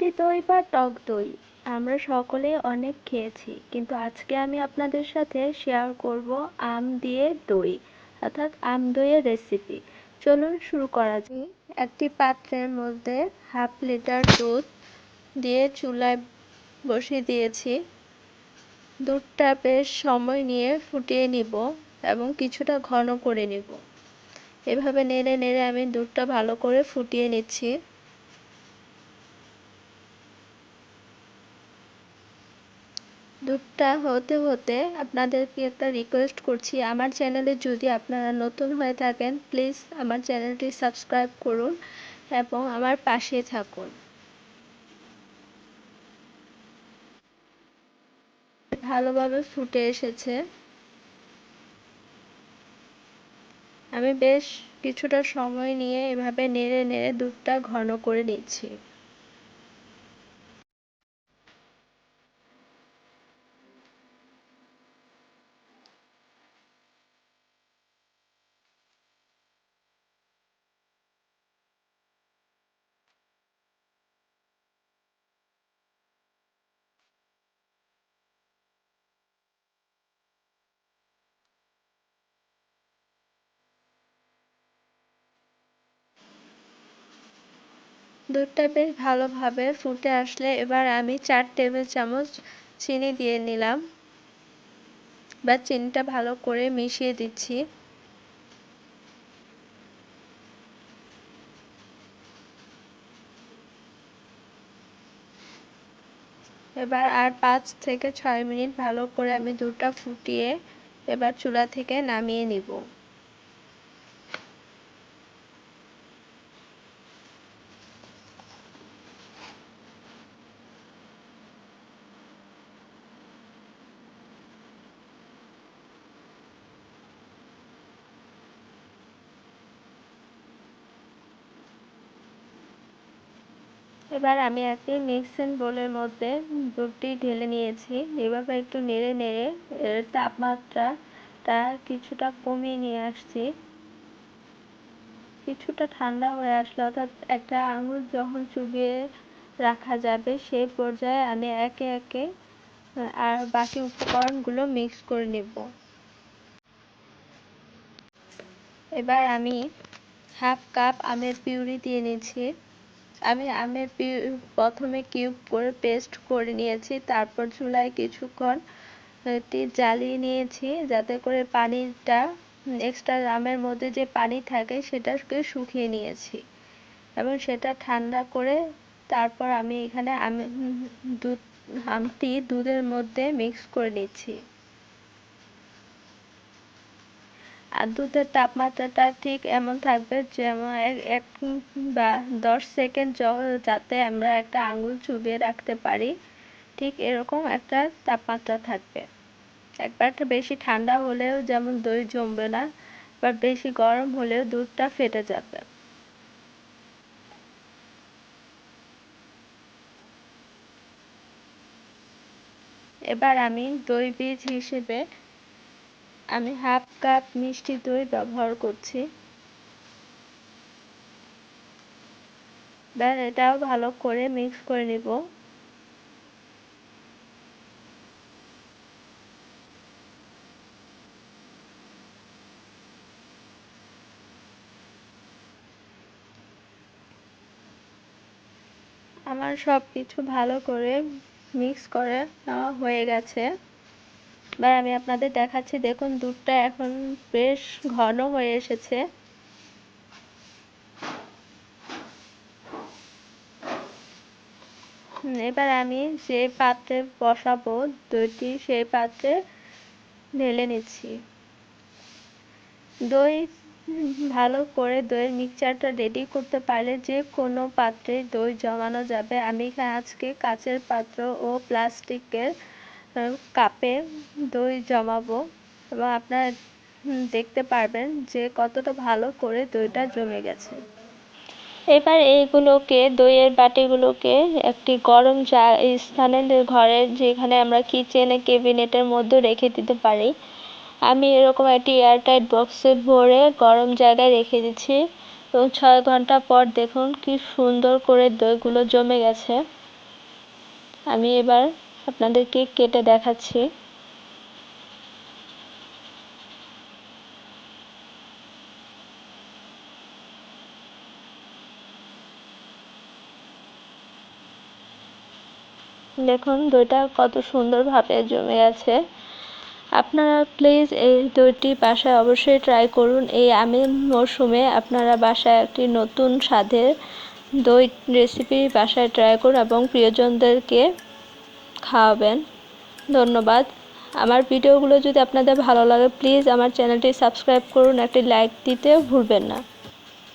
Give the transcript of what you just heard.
মিষ্টি দই বা টক দই, আমরা সকলেই অনেক খেয়েছি। কিন্তু আজকে আমি আপনাদের সাথে শেয়ার করব আম দিয়ে দই, অর্থাৎ আম দইয়ের রেসিপি চলুন শুরু করা যাক। একটি পাত্রের মধ্যে হাফ লিটার দুধ দিয়ে চুলায় বসিয়ে দিয়েছি। দুধটা বেশ সময় নিয়ে ফুটিয়ে নিব এবং কিছুটা ঘন করে নিব। এভাবে নেড়ে নেড়ে আমি দুধটা ভালো করে ফুটিয়ে নিচ্ছি। দুধটা হতে হতে আপনাদেরকে একটা রিকোয়েস্ট করছি। আমার চ্যানেলে যদি আপনারা নতুন হয়ে থাকেন প্লিজ আমার চ্যানেলটি সাবস্ক্রাইব করুন এবং আমার পাশে থাকুন। ভালোভাবে ফুটে এসেছে। আমি বেশ কিছুটা সময় নিয়ে এভাবে নেড়ে নেড়ে দুধটা ঘন করে নিচ্ছি। দুধটা বেশ ভালোভাবে ফুটে আসলে এবার আমি চার টেবিল চামচ চিনি দিয়ে নিলাম বা চিনিটা ভালো করে মিশিয়ে দিচ্ছি। এবার আর পাঁচ থেকে ছয় মিনিট ভালো করে আমি দুধটা ফুটিয়ে এবার চুলা থেকে নামিয়ে নিব। এবার আমি একটি মিক্সিং বোলের মধ্যে দুধটি ঢেলে নিয়েছি। এভাবে একটু নেড়ে নেড়ে এর তাপমাত্রা তাপমাত্রাটা কিছুটা কমিয়ে নিয়ে আসছি। কিছুটা ঠান্ডা হয়ে আসলে অর্থাৎ একটা আঙুল যখন চুবিয়ে রাখা যাবে সেই পর্যায়ে আমি একে একে আর বাকি উপকরণগুলো মিক্স করে নেব। এবার আমি হাফ কাপ আমের পিউরি দিয়ে নিচ্ছি। আমি আমের প্রথমে কিউব করে পেস্ট করে নিয়েছি, তারপর চুলায় কিছুক্ষণ এটি জ্বালিয়ে নিয়েছি, যাতে করে পানিটা এক্সট্রা আমের মধ্যে যে পানি থাকে সেটাকে শুকিয়ে নিয়েছি। এবং সেটা ঠান্ডা করে, তারপর আমি এখানে আমি, দুধ আমটি দুধের মধ্যে মিক্স করে নিচ্ছি। আর দুধের তাপমাত্রাটা ঠিক এমন থাকবে যেমন এক বা দশ সেকেন্ড যাতে আমরা একটা আঙুল চুবিয়ে রাখতে পারি। ঠিক এরকম একটা তাপমাত্রা থাকবে। একবারটা বেশি ঠান্ডা হলেও যেমন দই জমবে না বা বেশি গরম হলেও দুধটা ফেটে যাবে। এবার আমি দই বীজ হিসেবে আমি হাফ কাপ মিষ্টি দই ব্যবহার করছি। দেন এটাও ভালো করে মিক্স করে নিব। আমার সব কিছু ভালো করে মিক্স করে নেওয়া হয়ে গেছে। এবার আমি আপনাদের দেখাচ্ছি, দেখুন দুধটা এখন বেশ ঘন হয়ে এসেছে। এবার আমি যে পাত্রে বসাবো, দইটি সেই পাত্রে ঢেলে নিচ্ছি। দই ভালো করে দইয়ের মিক্সচারটা রেডি করতে পারলে যে কোনো পাত্রে দই জমানো যাবে। আমি আজকে কাচের পাত্র ও প্লাস্টিকের কাপে দই জমাবো এবং আপনারা দেখতে পারবেন যে কতটা ভালো করে দইটা জমে গেছে। এবার এইগুলোকে, দইয়ের বাটিগুলোকে একটি গরম চা স্থানে ঘরের যেখানে আমরা কিচেনে কেবিনেটের মধ্যে রেখে দিতে পারি, আমি এরকম একটি এয়ারটাইট বক্সে ভরে গরম জায়গায় রেখে দিচ্ছি। এবং ছয় ঘণ্টা পর দেখুন কি সুন্দর করে দইগুলো জমে গেছে। আমি এবার আপনাদেরকে কেটে দেখাচ্ছি। দেখুন, দইটা কত সুন্দরভাবে জমে গেছে। আপনারা প্লিজ এই দইটি বাসায় অবশ্যই ট্রাই করুন। এই আমের মরশুমে আপনারা বাসায় একটি নতুন স্বাদের দই রেসিপি বাসায় ট্রাই করুন এবং প্রিয়জনদেরকে খাওয়াবেন। ধন্যবাদ। আমার ভিডিওগুলো যদি আপনাদের ভালো লাগে প্লিজ আমার চ্যানেলটি সাবস্ক্রাইব করুন, একটি লাইক দিতে ভুলবেন না।